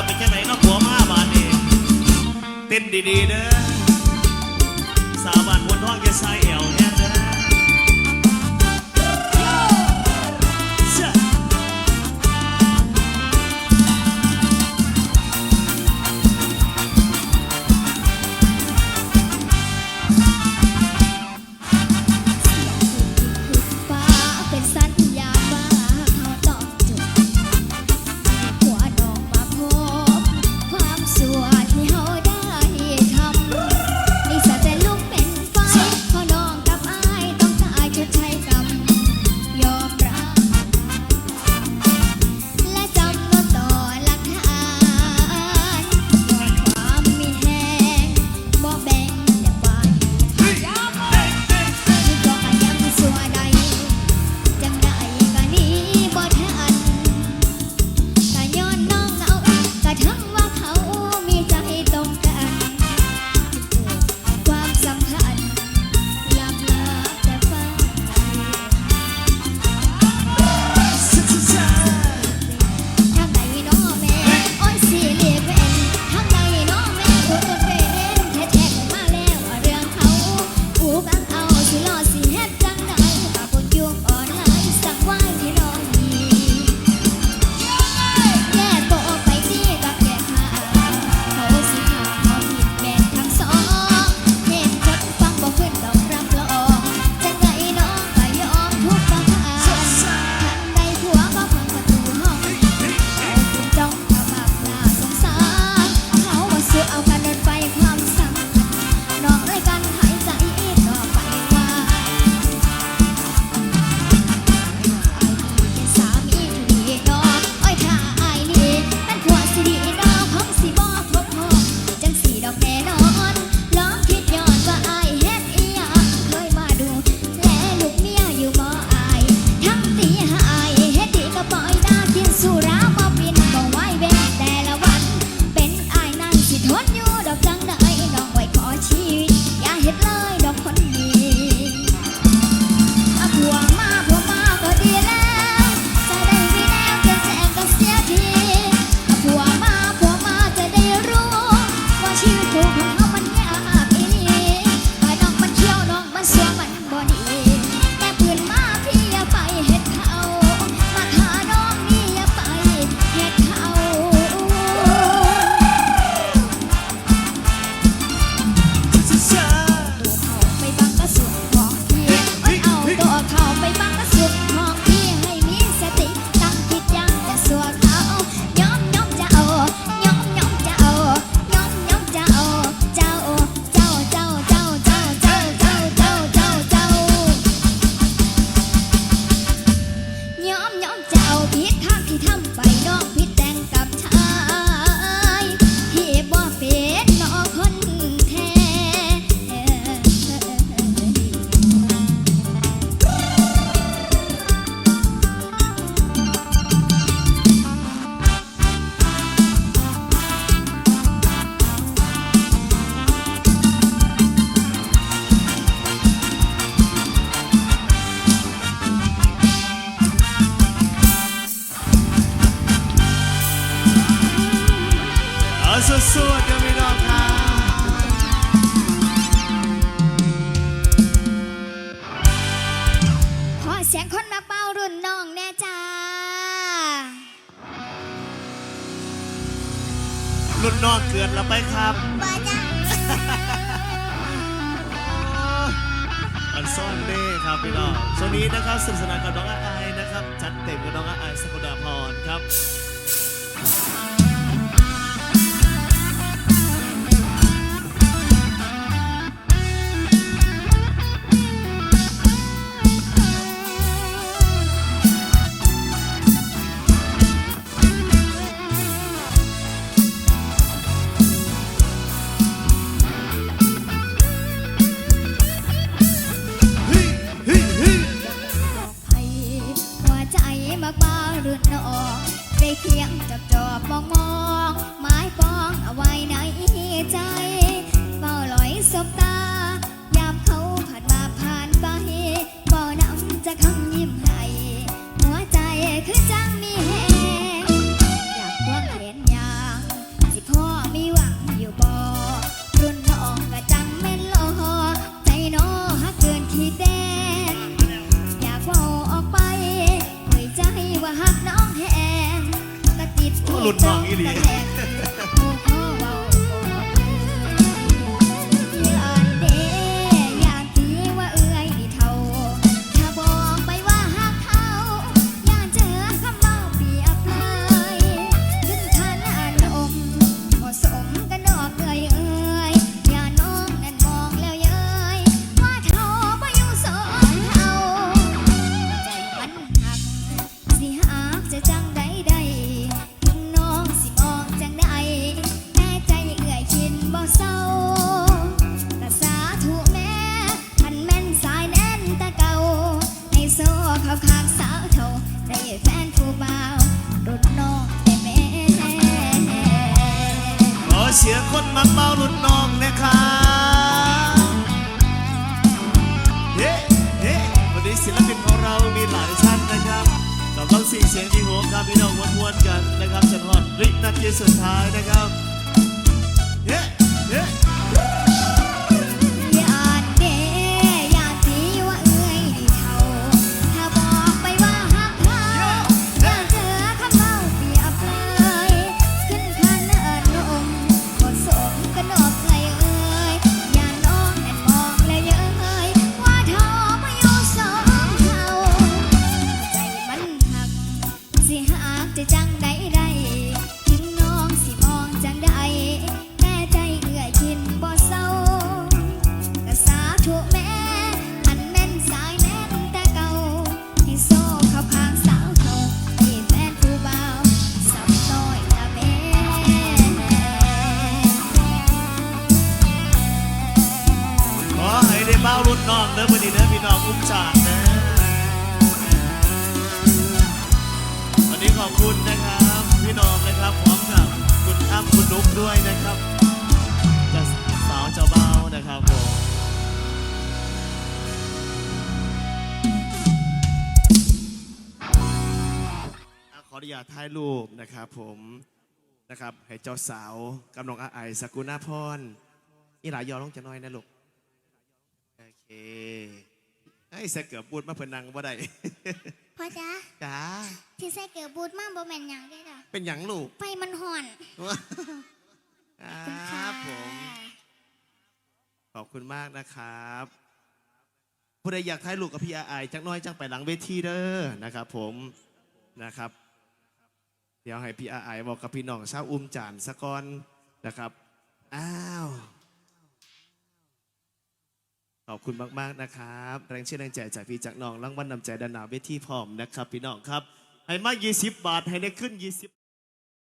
เไปแค่ไหนน้องผัวมาบ้านนี่เต้นดีๆเด้อสาวบ้านบนท้องแกใส่เอว นองเกิดเราไปครับอันซ่อนเด้ครับพี่น้องช่วงนี้นะครับสนุกสนานกับน้องอาไอนะครับ จัดเต็มกับน้องอาไอสกุลดาพรครับ หลุดน้องอีหลี เขาข้างสาวเท่าได้แฟนผู้บ่าวรถน้องแต่แม่ขอเสียงคนมักเมาหลุดน้องนะครับเฮ้เฮ้วันนี้ศิลปินของเรามีหลายท่านนะครับกับต้องสี่เสียงที่หัวครับพี่น้องม้วนๆกันนะครับจนฮอดริกนาทีสุดท้ายนะครับ คุณนะครับ พี่น้องนะครับพร้อมกับคุณอ้ำคุณนุ๊กด้วยนะครับจาสาวเจ้าเบานะครับผมขออนุญาตถ่ายรูปนะครับผมนะครับให้เจ้าสาวกำลังอาไอายสกุณาพรนี่หลายยอลงจะน้อยนะลูกโอเคไอ้ใส่เกือบบูดมาเพิ่นนังว่าได้ พ่อจ๊ะจ้าที่ใส่เกือบบูดมากบ่แม่นหยังเด้อจ้ะเป็นหยังลูกไฟมันห่อนครับผม ขอบคุณมากนะครับผู้ใดอยากถ่ายรูปกับพี่อาไอายจักหน้อยจังไปหลังเวทีเด้อนะครับ ผมนะครับ เดี๋ยวให้พี่อาไอายบอกกับพี่น้องชาวอุ้มจานสะกอนนะครับอ้าว ขอบคุณมากๆนะครับ แรงเชื่อแรงใจจากพี่จากน้องรางวัลนำใจดานหนาเวทีพร้อมนะครับ พี่น้องครับ ให้มา 20 บาทให้ได้ขึ้น 20